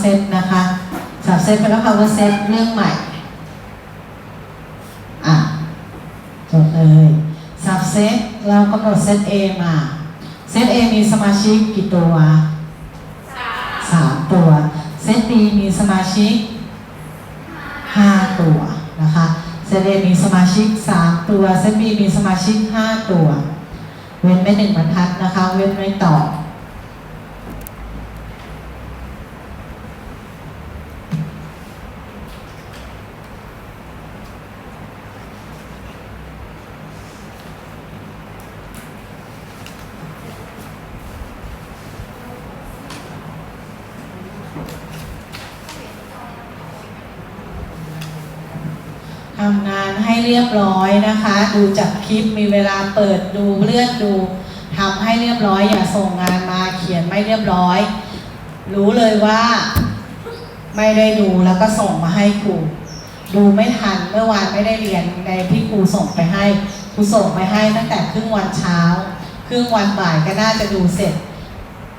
เซตนะคะสับเซตไปแล้ว power set เรื่องใหม่ อะจบเลยสับเซตเรากำหนดเซต A มาเซต A มีสมาชิกกี่ตัวสามตัวเซต B มีสมาชิกห้าตัวนะคะเซต A มีสมาชิกสามตัวเซต B มีสมาชิกห้าตัว เว้นไม่หนึ่งบรรทัดนะคะ เว้นไม่ต่อ ทำงานให้เรียบร้อยนะคะ ดูจากคลิปมีเวลาเปิดดูเลื่อนดูทำให้เรียบร้อย อย่าส่งงานมาเขียนไม่เรียบร้อย รู้เลยว่า ไม่ได้ดูแล้วก็ส่งมาให้ครูดูไม่ทันเมื่อวานไม่ได้เรียนในที่ครูส่งไปให้ครูส่งไปให้ตั้งแต่ครึ่งวันเช้า ครึ่งวันบ่ายก็น่าจะดูเสร็จ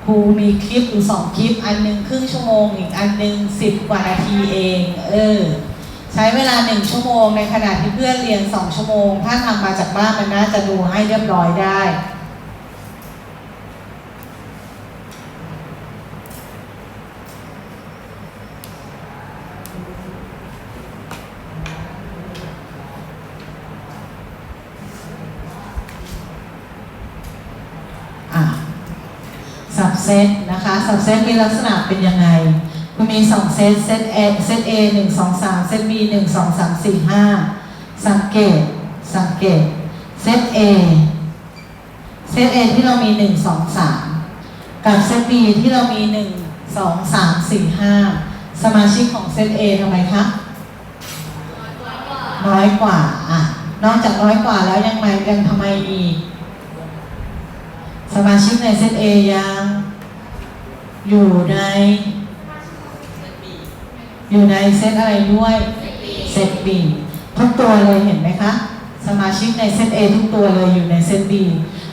ครูมีคลิปอยู่สองคลิป อันหนึงครึ่งชั่วโมงอีกอันหนึงสิบกว่านาทีเอง เออ ใช้เวลาหนึ่งชั่วโมงในขณะที่เพื่อนเรียนสองชั่วโมง ถ้าทำมาจากบ้านมันน่าจะดูให้เรียบร้อยได้อะสับเซตนะคะสับเซตมีลักษณะเป็นยังไง คุณมีสองเซต เซต A เซต A หนึ่งสองสามเซต B หนึ่งสองสามสี่ห้าสังเกต สังเกต เซต A เซต A ที่เรามีหนึ่งสองสามกับเซต B ที่เรามีหนึ่งสองสามสี่ห้าสมาชิกของเซต A ทำไมคะ น้อยกว่า อะ นอกจากน้อยกว่าแล้วยังไงยังทำไมอีกสมาชิกในเซต A ยังอยู่ใน อยู่ในเซตอะไรด้วยเซต B ทุกตัวเลยเห็นไหมคะ สมาชิกในเซต A ทุกตัวเลยอยู่ในเซต B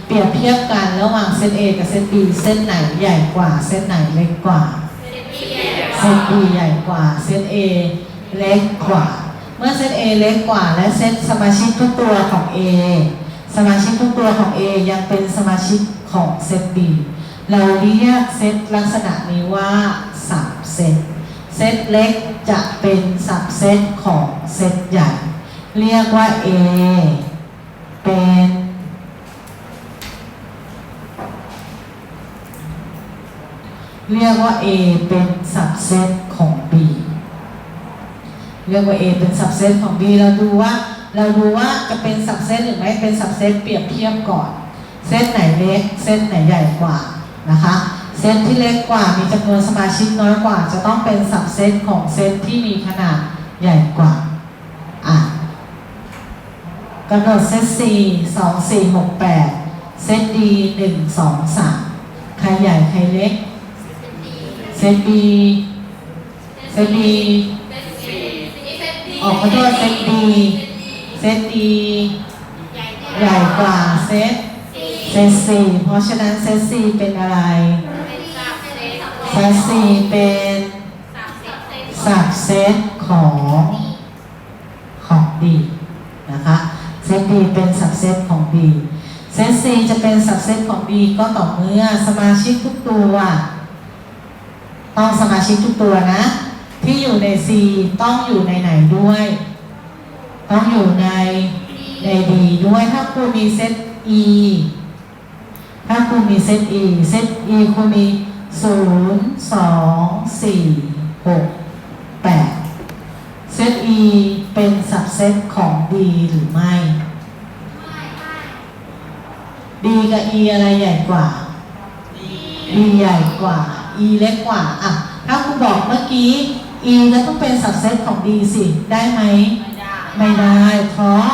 เปรียบเทียบกันระหว่างเซต A กับเซต B เซตไหนใหญ่กว่าเซตไหนเล็กกว่าเซต B ใหญ่กว่าเซต A เล็กกว่า เมื่อเซต A เล็กกว่า และเซตสมาชิกทุกตัวของ A สมาชิกทุกตัวของ A ยังเป็นสมาชิกของเซต B เราเรียกเซตลักษณะนี้ว่าสับเซต เซตเล็กจะเป็นสับเซตของเซตใหญ่ เรียกว่า A เป็นเรียกว่า A เป็นสับเซตของ B เรียกว่า A เป็นสับเซตของ B เราดูว่า เราดูว่าจะเป็นสับเซตหรือไม่เป็นสับเซตเปรียบเทียบก่อน เซตไหนเล็ก เซตไหนใหญ่กว่านะคะ เซตที่เล็กกว่ามีจำนวนสมาชิกน้อยกว่า จะต้องเป็นสับเซตของเซตที่มีขนาดใหญ่กว่าอะกำหนดเซต C 2 4 6 8 เซต D 1 2 3 ใครใหญ่ใครเล็ก เซต B เซต B ออกขอโทษเซต D เซต D ใหญ่กว่าเซต เซต C เพราะฉะนั้นเซต C เป็นอะไร เซต C เป็นสับเซตของของ D นะคะเซต D เป็นสับเซตของ B เซต C จะเป็นสับเซตของ B ก็ต่อเมื่อสมาชิกทุกตัวต้องสมาชิกทุกตัวนะ ที่อยู่ใน C ต้องอยู่ในไหนด้วย ต้องอยู่ในใน D ด้วยถ้าคุณมีเซต E ถ้าคุณมีเซต E เซต E คุณมี 0 2 4 6 8เซต E เป็นสับเซตของ D หรือไม่ D กับ E อะไรใหญ่กว่า D ใหญ่กว่า E เล็กกว่า อะ ถ้าคุณบอกเมื่อกี้ E ก็ต้องเป็นสับเซตของ D สิ ได้ไหม ไม่ได้ เพราะ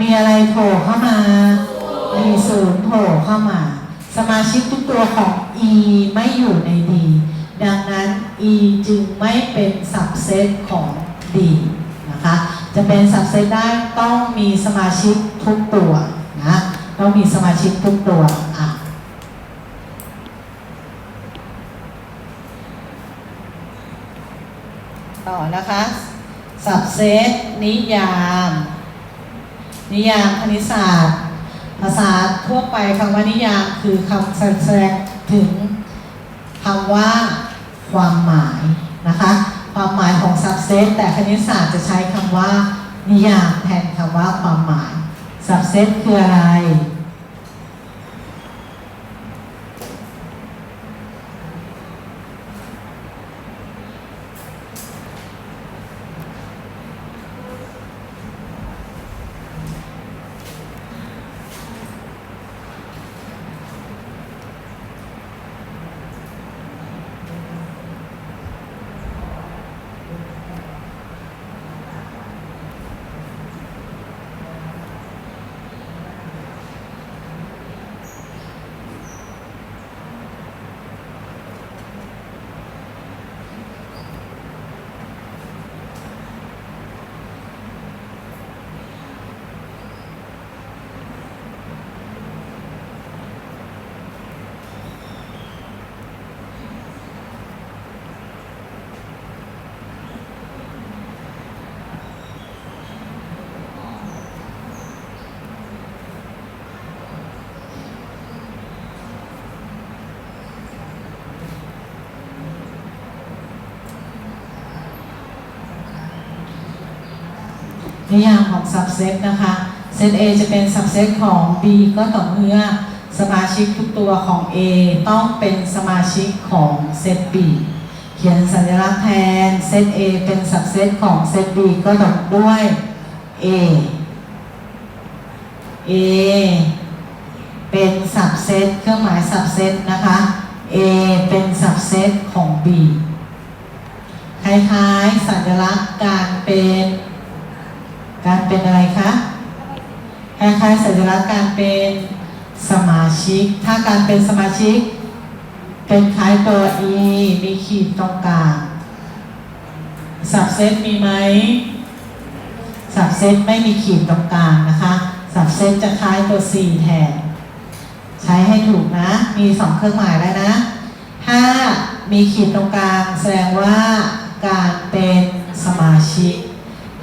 มีอะไรโผล่เข้ามา มีศูนย์โผล่เข้ามา สมาชิกทุกตัวของ E ไม่อยู่ใน D ดังนั้น E จึงไม่เป็นสับเซตของ D นะคะ จะเป็นสับเซตได้ต้องมีสมาชิกทุกตัวนะ ต้องมีสมาชิกทุกตัวอะต่อนะคะสับเซตนิยาม นิยามคณิตศาสตร์ ภาษาทั่วไปคำว่านิยามคือคำแสดงถึงคำว่าความหมายนะคะความหมายของ subset แต่คณิตศาสตร์จะใช้คำว่านิยามแทนคำว่าความหมาย subset คืออะไร นิยามของ subset นะคะ set A จะเป็น subset ของ B ก็ต่อเมื่อสมาชิกทุกตัวของ A ต้องเป็นสมาชิกของ set B เขียนสัญลักษณ์แทน set A เป็น subset ของ set B ก็ต่อด้วย A A เป็น subset เครื่องหมาย subset นะคะ A เป็น subset ของ B คล้ายๆ สัญลักษณ์การเป็น การเป็นอะไรคะคล้ายๆสัญลักษณ์การเป็นสมาชิก ถ้าการเป็นสมาชิก เป็นคล้ายตัว e มีขีดตรงกลางสับเซตมีไหมสับเซตไม่มีขีดตรงกลางนะคะสับเซตจะคล้ายตัว c แทน ใช้ให้ถูกนะ มีสองเครื่องหมายแล้วนะถ้ามีขีดตรงกลางแสดงว่าการเป็นสมาชิก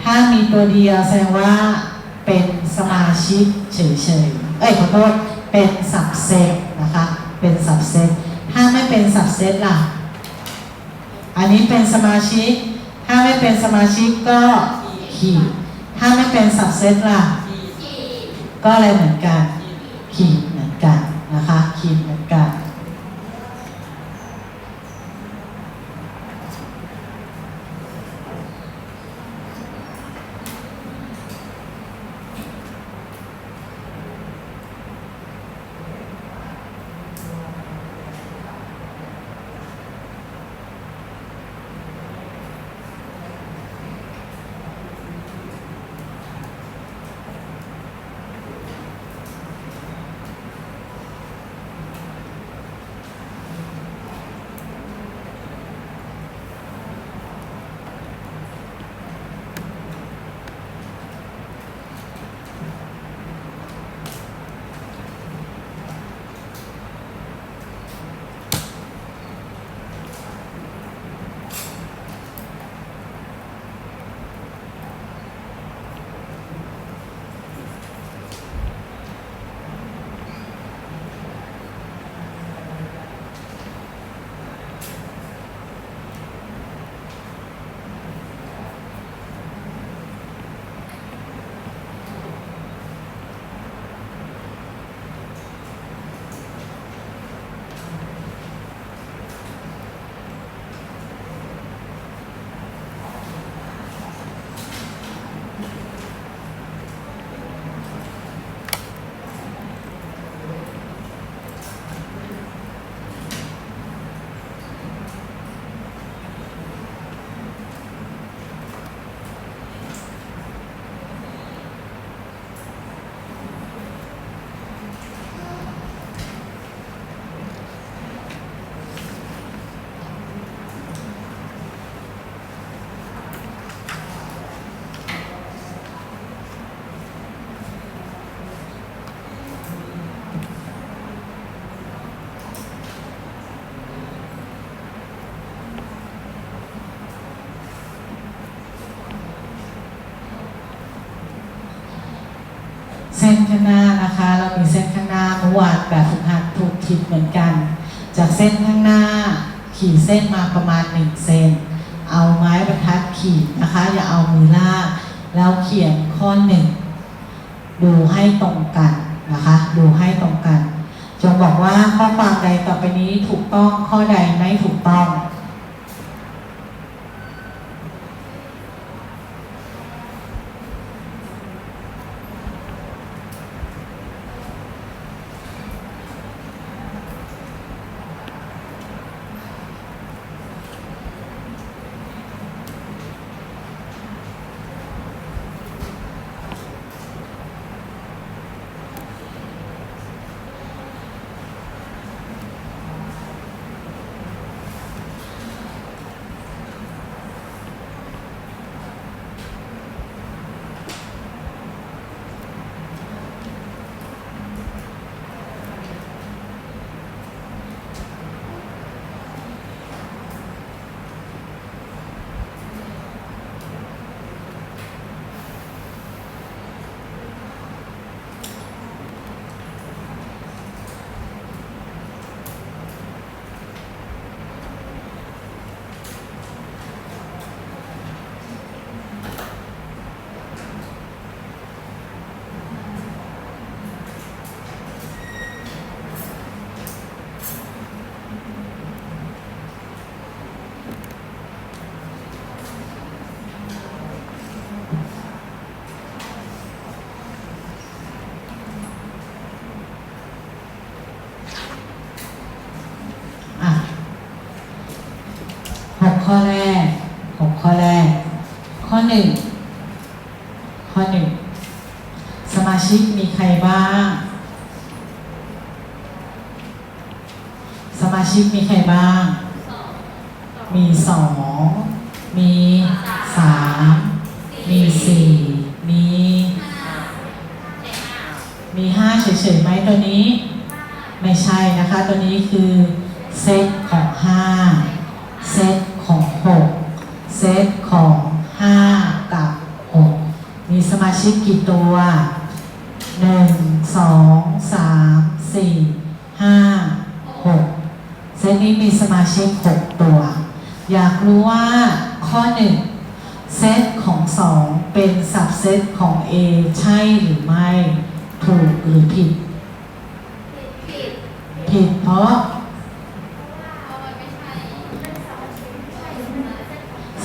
ถ้ามีตัวเดียวแสดงว่าเป็นสมาชิกเฉยๆ เอ้ยขอโทษ เป็นสับเซตนะคะ เป็นสับเซตถ้าไม่เป็นสับเซตล่ะ อันนี้เป็นสมาชิก ถ้าไม่เป็นสมาชิกก็ขีด ถ้าไม่เป็นสับเซตล่ะ ก็อะไรเหมือนกัน ขีดเหมือนกันนะคะ ขีดเหมือนกัน ข้างหน้านะคะ เรามีเส้นข้างหน้าเมื่อวานแบบฝึกหัดถูกผิดเหมือนกัน จากเส้นข้างหน้า ขีดเส้นมาประมาณ1เซนเอาไม้บรรทัดขีดนะคะ อย่าเอามือลากแล้วเขียนข้อหนึ่งดูให้ตรงกันนะคะ ดูให้ตรงกันจงบอกว่าข้อความใดต่อไปนี้ถูกต้องข้อใดไม่ถูกต้อง ข้อแรกหกข้อแรก ข้อหนึ่งข้อหนึ่งสมาชิกมีใครบ้าง สมาชิกมีใครบ้าง มีสองมีสามมีสี่มีมีห้าเฉยๆไหมตัวนี้ ไม่ใช่นะคะ ตัวนี้คือเซตของห้าเซต ของหกเซตของห้ากับหกมีสมาชิกกี่ตัวหนึ่งสองสามสี่ห้าหกเซตนี้มีสมาชิกหกตัว อยากรู้ว่าข้อหนึ่งเซตของสองเป็นสับเซตของ A ใช่หรือไม่ ถูกหรือผิด ผิดเพราะ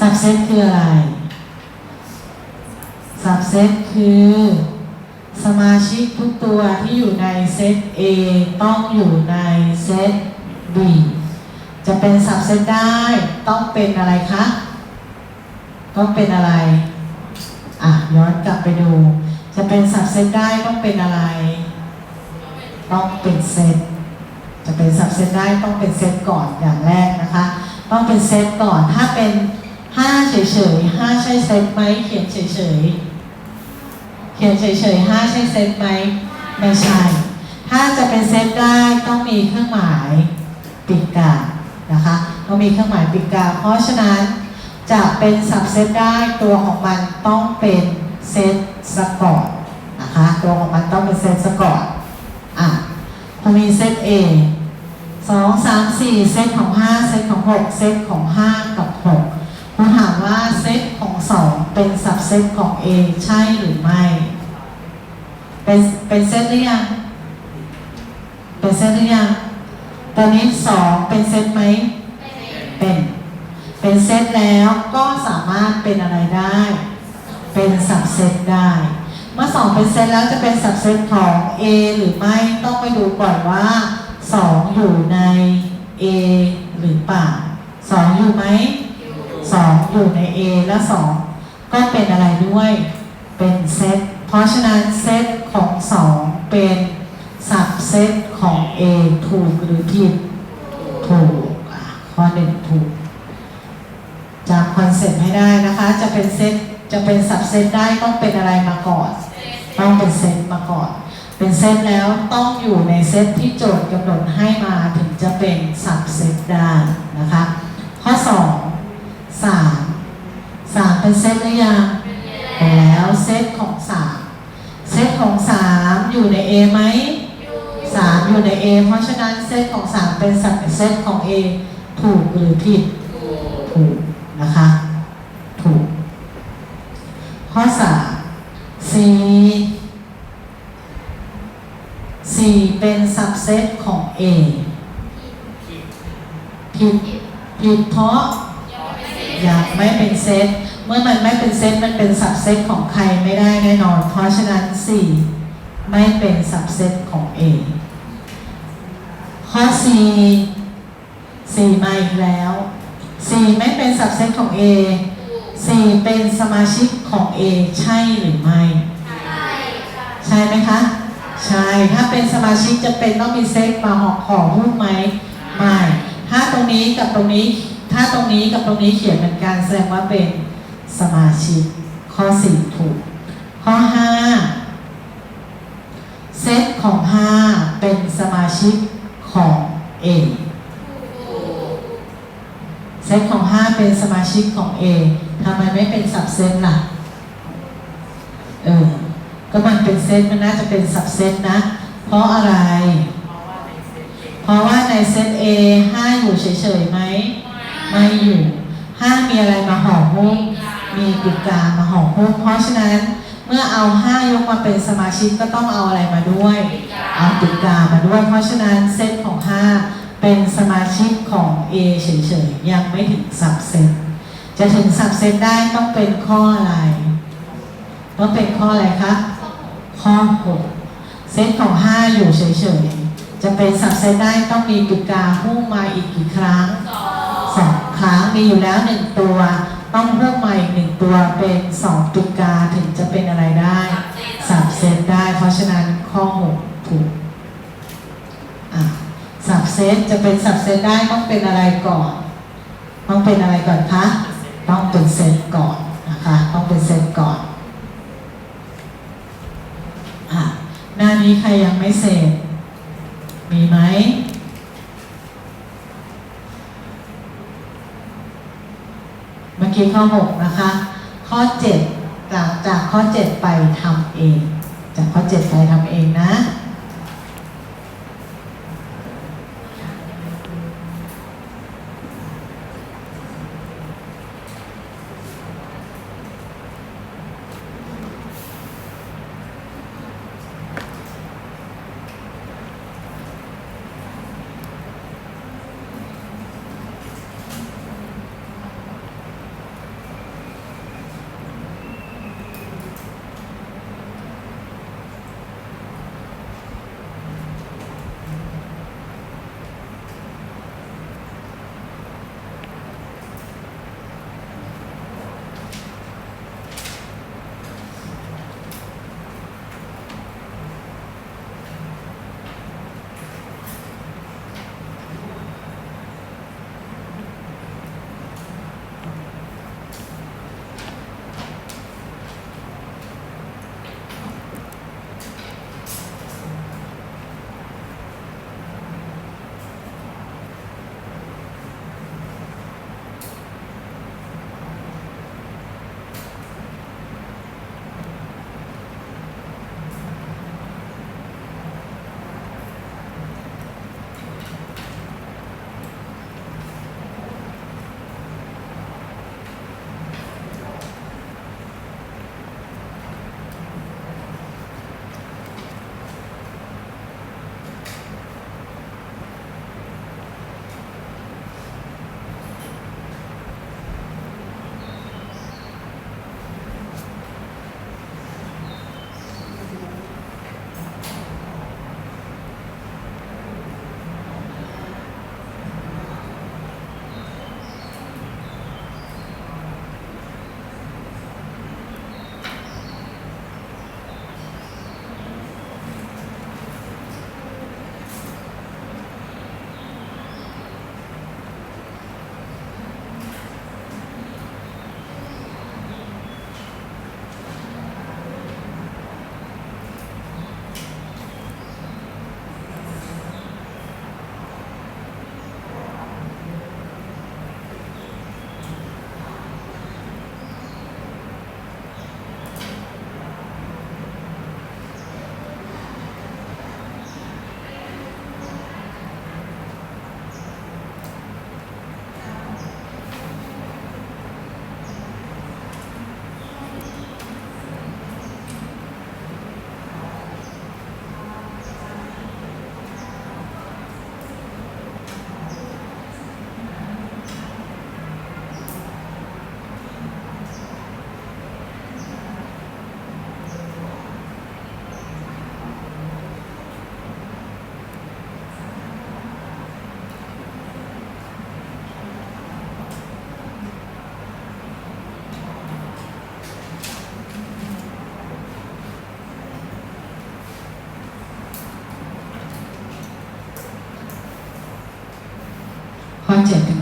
สับเซตคืออะไรสับเซตคือ สมาชิกทุกตัวที่อยู่ในเซต A ต้องอยู่ในเซต B จะเป็นสับเซตได้ต้องเป็นอะไรคะ ต้องเป็นอะไร อะย้อนกลับไปดู จะเป็นสับเซตได้ต้องเป็นอะไร ต้องเป็นเซต จะเป็นสับเซตได้ต้องเป็นเซตก่อนอย่างแรกนะคะ ต้องเป็นเซตก่อน ถ้าเป็น ห้าเฉยๆห้าใช่เซตไหมเขียนเฉยๆเขียนเฉยๆห้าใช่เซตไหมไม่ใช่ ถ้าจะเป็นเซตได้ต้องมีเครื่องหมายปิกกานะคะต้องมีเครื่องหมายปิกกา เพราะฉะนั้นจะเป็นสับเซตได้ตัวของมันต้องเป็นเซตสกอร์นะคะตัวของมันต้องเป็นเซตสกอตอะพอมีเซตมสี่เซตของห้าเซตของหกเซตของห้ากับหก มาถามว่าเซตของสองเป็นสับเซตของ A ใช่หรือไม่ เป็นเป็นเซตหรือยัง เป็นเซตหรือยัง ตอนนี้สองเป็นเซตไหม เป็น เป็นเซตแล้วก็สามารถเป็นอะไรได้ เป็นสับเซตได้ เมื่อสองเป็นเซตแล้วจะเป็นสับเซตของ A หรือไม่ต้องไปดูก่อนว่าสองอยู่ใน A หรือเปล่าสองอยู่ไหม อยู่ใน A และสองก็เป็นอะไรด้วย เป็นเซต เพราะฉะนั้นเซตของสองเป็นสับเซตของ A ถูกหรือผิด ถูกข้อหนึ่งถูกจำคอนเซ็ปต์ให้ได้นะคะ จะเป็นเซต จะเป็นสับเซตได้ต้องเป็นอะไรมาก่อน ต้องเป็นเซตมาก่อน เป็นเซตแล้วต้องอยู่ในเซตที่โจทย์กำหนดให้มาถึงจะเป็นสับเซตได้นะคะ ข้อ 2 3 3เป็นเซตหรือยังแล้วเซตของ3เซตของ3ออยู่ใน A ไหมสามอยู่ใน A เพราะฉะนั้นเซตของสามเป็นสับเซตของ A ถูกหรือผิดถูกนะคะ ถูก ข้อสาม C C เป็นสับเซตของ A ผิดผิดเพราะ ยังไม่เป็นเซต เมื่อมันไม่เป็นเซตมันเป็นสับเซตของใครไม่ได้แน่นอน เพราะฉะนั้น 4 ไม่เป็นสับเซตของ A ข้อ C 4มาอีกแล้ว 4 ไม่เป็นสับเซตของ A 4 เป็นสมาชิกของ A ใช่หรือไม่ ใช่ไหมคะ ใช่ ถ้าเป็นสมาชิกจะเป็นต้องมีเซตมาหอกขอหุ้นไหม ไม่ ถ้าตรงนี้กับตรงนี้ ถ้าตรงนี้กับตรงนี้เขียนเหมือนกันแสดงว่าเป็นสมาชิก ข้อสี่ถูก ข้อห้าเซตของห้าเป็นสมาชิกของ A เซตของห้าเป็นสมาชิกของ A ทำไมไม่เป็นสับเซตล่ะ เออ ก็มันเป็นเซตมันน่าจะเป็นสับเซตนะ เพราะอะไร เพราะว่าในเซต A 5อยู่เฉยๆไหม ไม่อยู่5มีอะไรมาห่อหุ้มมีกฎกามาห่อหุ้มเพราะฉะนั้นเมื่อเอา5ยกมาเป็นสมาชิกก็ต้องเอาอะไรมาด้วย เอากฎกามาด้วย เพราะฉะนั้นเซตของ5เป็นสมาชิกของ A เฉยๆ ยังไม่ถึงสับเซตจะถึงสับเซตได้ต้องเป็นข้ออะไร ต้องเป็นข้ออะไรคะ ข้อ6เซตของ5อยู่เฉยๆ จะเป็นสับเซตได้ต้องมีตุกาหุ้มมาอีกกี่ครั้ง สองครั้งมีอยู่แล้วหนึ่งตัว ต้องหุ้มมาอีกหนึ่งตัวเป็นสองตุกาถึงจะเป็นอะไรได้สับเซตได้ เพราะฉะนั้นข้อ6ถูกสับเซตจะเป็นสับเซตได้ต้องเป็นอะไรก่อน ต้องเป็นอะไรก่อนคะต้องเป็นเซตก่อนนะคะต้องเป็นเซตก่อนอหน้านี้ใครยังไม่เสร็จมีไหม เมื่อ กี้ข้อ 6 นะคะ ข้อ7จากจากข้อ 7 ไปทำเอง จากข้อ 7 ไปทำเองนะ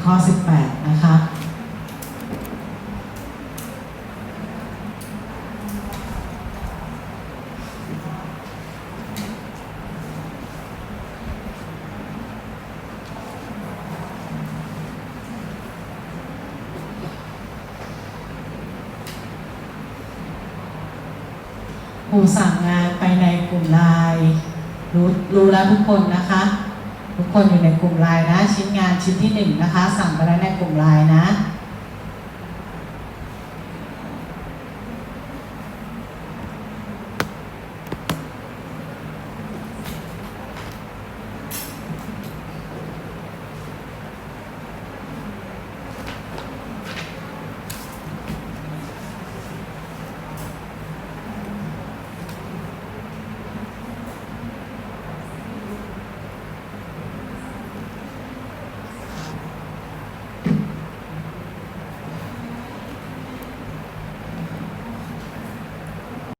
ข้อ 18 นะคะครูสั่งงานไปในกลุ่มไลน์รู้รู้แล้วทุกคนนะคะ ทุกคนอยู่ในกลุ่มไลน์นะ ชิ้นงานชิ้นที่หนึ่งนะคะ สั่งไปแล้วในกลุ่มไลน์นะ